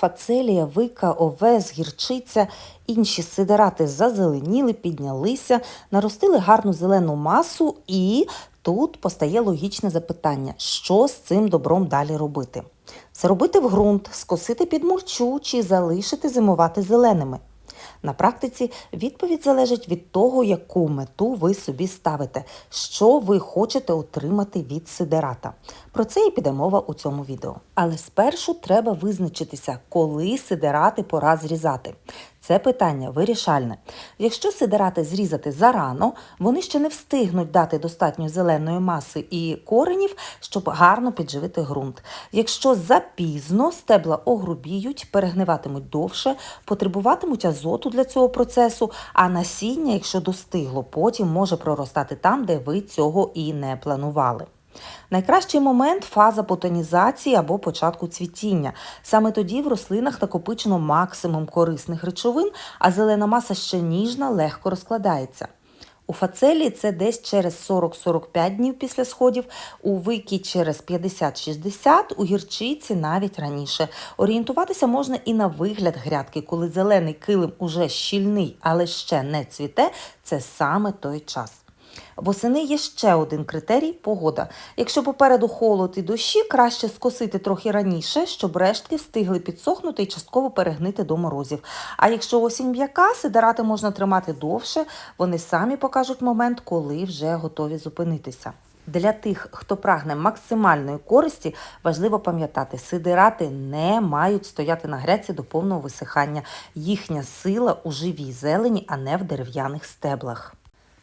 фацелія, вика, овес, гірчиця, інші сидирати зазеленіли, піднялися, наростили гарну зелену масу, і тут постає логічне запитання: що з цим добром далі робити? Заробити в ґрунт, скосити під мульчу чи залишити зимувати зеленими. На практиці відповідь залежить від того, яку мету ви собі ставите, що ви хочете отримати від сидерата. Про це і піде мова у цьому відео. Але спершу треба визначитися, коли сидерати пора зрізати. Це питання вирішальне. Якщо сидерати зрізати зарано, вони ще не встигнуть дати достатньо зеленої маси і коренів, щоб гарно підживити ґрунт. Якщо запізно стебла огрубіють, перегниватимуть довше, потребуватимуть азоту для цього процесу, а насіння, якщо достигло, потім може проростати там, де ви цього і не планували. Найкращий момент фаза ботанізації або початку цвітіння. Саме тоді в рослинах накопичено максимум корисних речовин, а зелена маса ще ніжна, легко розкладається. У фацелії це десь через 40-45 днів після сходів, у вики через 50-60, у гірчиці навіть раніше. Орієнтуватися можна і на вигляд грядки, коли зелений килим уже щільний, але ще не цвіте, це саме той час. Восени є ще один критерій погода. Якщо попереду холод і дощі, краще скосити трохи раніше, щоб рештки встигли підсохнути і частково перегнити до морозів. А якщо осінь м'яка, сидерати можна тримати довше, вони самі покажуть момент, коли вже готові зупинитися. Для тих, хто прагне максимальної користі, важливо пам'ятати, сидирати не мають стояти на грядці до повного висихання. Їхня сила у живій зелені, а не в дерев'яних стеблах.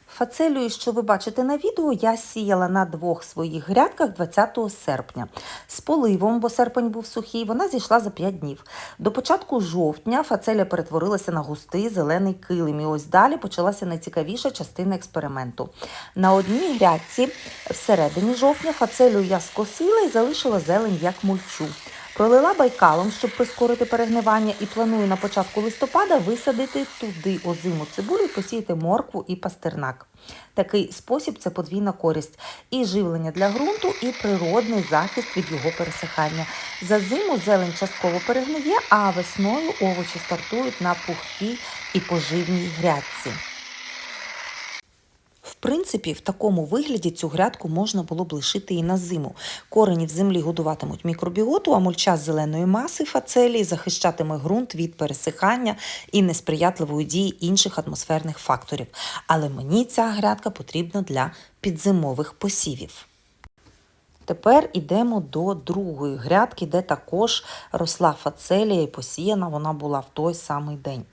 Фацелію, що ви бачите на відео, я сіяла на двох своїх грядках 20 серпня. З поливом, бо серпень був сухий, вона зійшла за 5 днів. До початку жовтня фацелія перетворилася на густий зелений килим. І ось далі почалася найцікавіша частина експерименту. На одній грядці всередині жовтня фацелію я скосила і залишила зелень як мульчу. Пролила байкалом, щоб прискорити перегнивання, і планую на початку листопада висадити туди озиму цибулю, посіяти моркву і пастернак. Такий спосіб це подвійна користь і живлення для ґрунту, і природний захист від його пересихання. За зиму зелень частково перегниє, а весною овочі стартують на пухкій і поживній грядці. Принципі, в такому вигляді цю грядку можна було б лишити і на зиму. Корені в землі годуватимуть мікробіоту, а мульча з зеленої маси фацелії захищатиме ґрунт від пересихання і несприятливої дії інших атмосферних факторів. Але мені ця грядка потрібна для підзимових посівів. Тепер йдемо до другої грядки, де також росла фацелія і посіяна вона була в той самий день.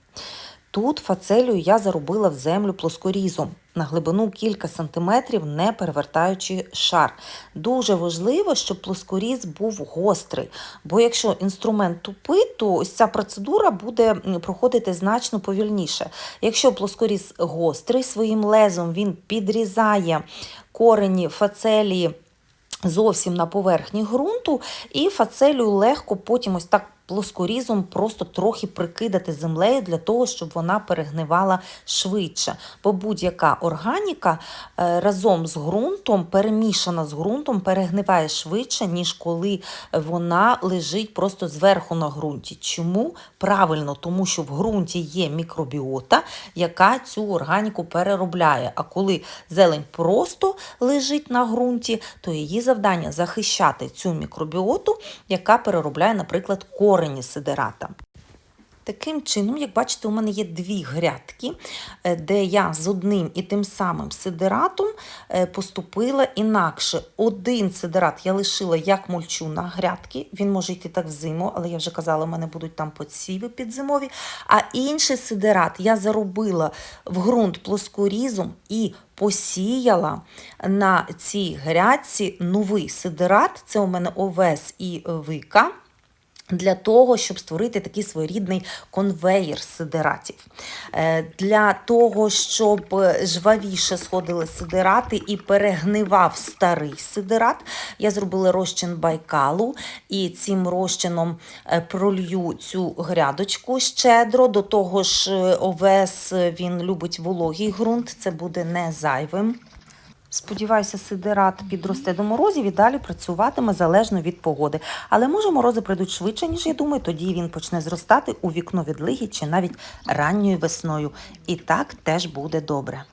Тут фацелію я заробила в землю плоскорізом на глибину кілька сантиметрів, не перевертаючи шар. Дуже важливо, щоб плоскоріз був гострий, бо якщо інструмент тупий, то ось ця процедура буде проходити значно повільніше. Якщо плоскоріз гострий, своїм лезом він підрізає корені фацелії зовсім на поверхні ґрунту, і фацелію легко потім ось так плоскорізом просто трохи прикидати землею для того, щоб вона перегнивала швидше. Бо будь-яка органіка е, разом з ґрунтом, перемішана з ґрунтом, перегниває швидше, ніж коли вона лежить просто зверху на ґрунті. Чому? Правильно, тому що в ґрунті є мікробіота, яка цю органіку переробляє. А коли зелень просто лежить на ґрунті, то її завдання захищати цю мікробіоту, яка переробляє, наприклад, корінь корені сидерата. Таким чином, як бачите, у мене є дві грядки, е, де я з одним і тим самим сидератом е, поступила інакше. Один сидерат я лишила як мульчу на грядки, він може йти так взиму, але я вже казала, у мене будуть там подсіви підзимові. А інший сидерат я заробила в ґрунт плоскорізом і посіяла на цій грядці новий сидерат. Це у мене овес і вика. Для того, щоб створити такий своєрідний конвеєр сидератів. Е, для того, щоб жвавіше сходили сидерати і перегнивав старий сидерат, я зробила розчин байкалу і цим розчином е, пролью цю грядочку щедро. До того ж, овес він любить вологий ґрунт, це буде не зайвим. Сподіваюся, сидерат підросте до морозів і далі працюватиме залежно від погоди. Але може морози прийдуть швидше, ніж я думаю, тоді він почне зростати у вікно відлиги чи навіть ранньою весною. І так теж буде добре.